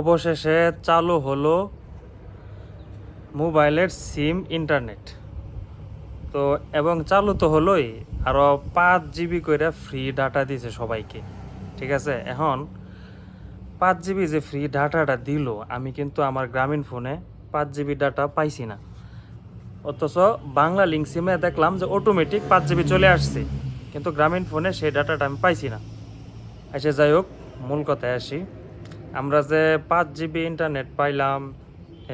অবশেষে চালু হলো মোবাইলের সিম ইন্টারনেট। তো, এবং চালু তো হলোই আরও পাঁচ জিবি করে ফ্রি ডাটা দিছে সবাইকে, ঠিক আছে? এখন পাঁচ জিবি যে ফ্রি ডাটাটা দিল, আমি কিন্তু আমার গ্রামীণ ফোনে পাঁচ জিবি ডাটা পাইছি না। অথচ বাংলা লিঙ্ক সিমে দেখলাম যে অটোমেটিক পাঁচ জিবি চলে আসছে, কিন্তু গ্রামীণ ফোনে সেই ডাটাটা আমি পাইছি না। আচ্ছা যাই হোক, মূল কথায় আসি। আমরা যে পাঁচ জিবি ইন্টারনেট পাইলাম,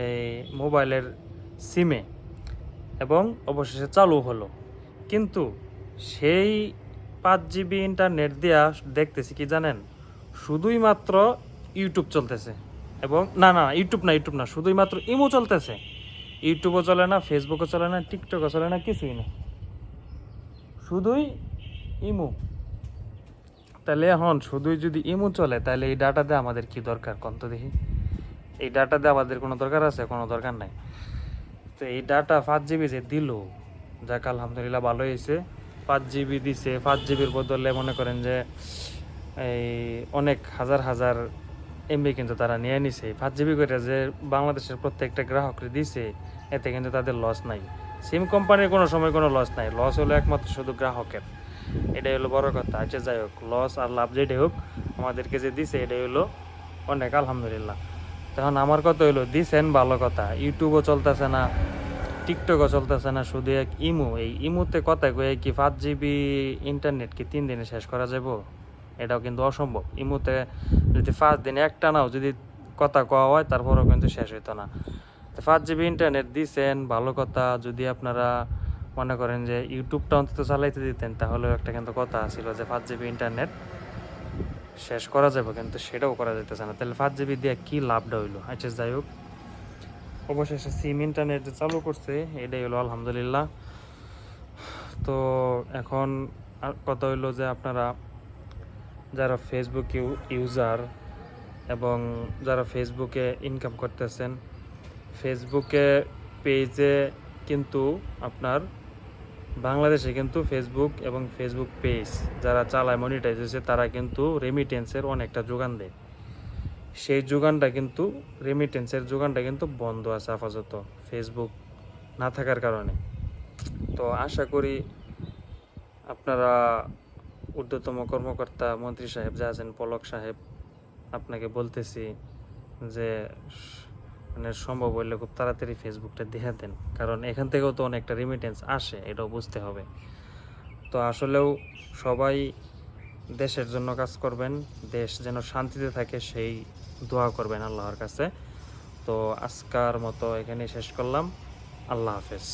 এই মোবাইলের সিমে এবং অবশেষে চালু হলো। কিন্তু সেই পাঁচ জিবি ইন্টারনেট দেওয়া দেখতেছি কি জানেন? শুধুই মাত্র ইউটিউব চলতেছে। এবং না না ইউটিউব না ইউটিউব না, শুধুই মাত্র ইমো চলতেছে। ইউটিউবও চলে না ফেসবুকও চলে না টিকটকও চলে না, কিছুই না। শুধুই ইমো তাহলে এখন শুধুই যদি ইমো চলে, তাহলে এই ডাটা দিয়ে আমাদের কি দরকার কোন তো দেখি? এই ডাটা দিয়ে আমাদের কোনো দরকার আছে? কোনো দরকার নাই। তো এই ডাটা পাঁচ জিবি যে দিল, যাক আলহামদুলিল্লাহ ভালো হয়েছে। পাঁচ জিবি দিছে পাঁচ জিবির বদলে মনে করেন যে এই অনেক হাজার হাজার এমবি কিন্তু তারা নিয়ে নিছে। পাঁচ জিবি করে যে বাংলাদেশের প্রত্যেকটা গ্রাহকরে দিছে, এতে কিন্তু তাদের লস নাই। সিম কোম্পানির কোনো সময় কোনো লস নাই। লস হলো একমাত্র শুধু গ্রাহকের। এটাই হলো বড় কথা। আচ্ছা যাই হোক লস আর লাভ যেটাই হোক, আমাদেরকে যে দিছে, এটাই হলো অনেক, আলহামদুলিল্লাহ। তখন আমার কথা হইল দিছেন ভালো কথা। ইউটিউবও চলতেছে না টিকটকও চলতেছে না, শুধু এক ইমো। এই ইমোতে কথা কয়ে কি পাঁচ জিবি ইন্টারনেট কি তিন দিনে শেষ করা যাব এটাও কিন্তু অসম্ভব। ইমোতে যদি পাঁচ দিনে একটা নাও যদি কথা কওয়া হয়, তারপরেও কিন্তু শেষ হইতো না। তো পাঁচ জিবি ইন্টারনেট দিছেন, ভালো কথা। যদি আপনারা মনে করেন যে ইউটিউবটা অন্তত চালাইতে দিতেন, তাহলেও একটা কিন্তু কথা ছিল যে পাঁচ জিবি ইন্টারনেট শেষ করা যাবে, কিন্তু সেটাও করা যেতেছে না। তাহলে পাঁচ জিবি দিয়ে কী লাভটা হইল? আচ্ছা যাই হোক। অবশেষে সিম ইন্টারনেট চালু করছে, এটাই হলো আলহামদুলিল্লাহ। তো এখন আর কথা হইল যে আপনারা যারা ফেসবুক ইউজার এবং যারা ফেসবুকে ইনকাম করতেছেন ফেসবুকে পেজে কিন্তু আপনার বাংলাদেশে কিন্তু ফেসবুক এবং ফেসবুক পেজ যারা চালায় মনিটাইজ হয়েছে, তারা কিন্তু রেমিটেন্সের অনেকটা যোগান দেয়। সেই যোগানটা কিন্তু রেমিটেন্সের যোগানটা কিন্তু বন্ধ আছে আপাতত ফেসবুক না থাকার কারণে। তো আশা করি আপনারা ঊর্ধ্বতম কর্মকর্তা মন্ত্রী সাহেব যা আছেন, পলক সাহেব, আপনাকে বলতেছি যে মানে সম্ভব হইলে খুব তাড়াতাড়ি ফেসবুকটা দেখা দেন। কারণ এখান থেকেও তো অনেকটা রিমিটেন্স আসে, এটাও বুঝতে হবে। তো আসলেও সবাই দেশের জন্য কাজ করবেন, দেশ যেন শান্তিতে থাকে সেই দোয়া করবেন আল্লাহর কাছে। তো আজকার মতো এখানে শেষ করলাম। আল্লাহ হাফেজ।